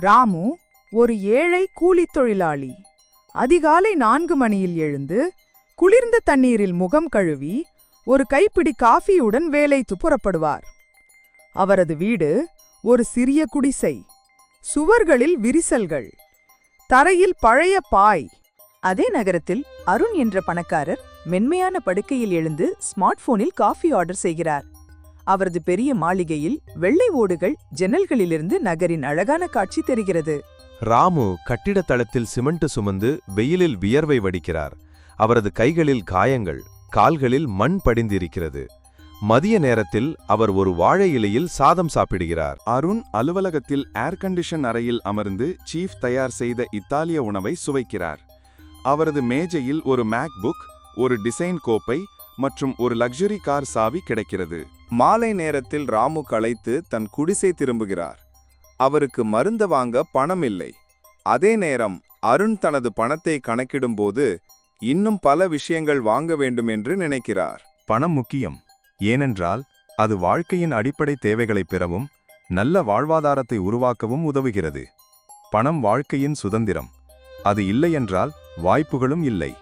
ராமு ஒரு ஏழை கூலித் தொழிலாளி. அதிகாலை நான்கு மணியில் எழுந்து குளிர்ந்த தண்ணீரில் முகம் கழுவி ஒரு கைப்பிடி காஃபியுடன் வேலைத்து புறப்படுவார். அவரது வீடு ஒரு சிறிய குடிசை சுவர்களில் விரிசல்கள் தரையில் பழைய பாய். அதே நகரத்தில் அருண் என்ற பணக்காரர் மென்மையான படுக்கையில் எழுந்து ஸ்மார்ட் போனில் காஃபி ஆர்டர் செய்கிறார். அவரது பெரிய மாளிகையில் வெள்ளை ஓடுகள் ஜன்னல்களிலிருந்து நகரின் அழகான காட்சி தெரிகிறது. ராமு கட்டிடத் தளத்தில் சிமெண்ட் சுமந்து வெயிலில் வியர்வை வடிக்கிறார். அவரது கைகளில் காயங்கள் கால்களில் மண் படிந்திருக்கிறது. மதிய நேரத்தில் அவர் ஒரு வாழை இலையில் சாதம் சாப்பிடுகிறார். அருண் அலுவலகத்தில் ஏர் கண்டிஷன் அறையில் அமர்ந்து சீஃப் தயார் செய்த இத்தாலிய உணவை சுவைக்கிறார். அவரது மேஜையில் ஒரு மேக் புக் ஒரு டிசைன் கோப்பை மற்றும் ஒரு லக்ஸுரி கார் சாவி கிடைக்கிறது. மாலை நேரத்தில் ராமு களைத்து தன் குடிசை திரும்புகிறார். அவருக்கு மருந்து வாங்க பணம் இல்லை அதே நேரம் அருண் தனது பணத்தை கணக்கிடும்போது இன்னும் பல விஷயங்கள் வாங்க வேண்டும் என்று நினைக்கிறார். பணம் முக்கியம். ஏனென்றால் அது வாழ்க்கையின் அடிப்படை தேவைகளை பெறவும் நல்ல வாழ்வாதாரத்தை உருவாக்கவும் உதவுகிறது. பணம் வாழ்க்கையின் சுதந்திரம். அது இல்லையென்றால் வாய்ப்புகளும் இல்லை.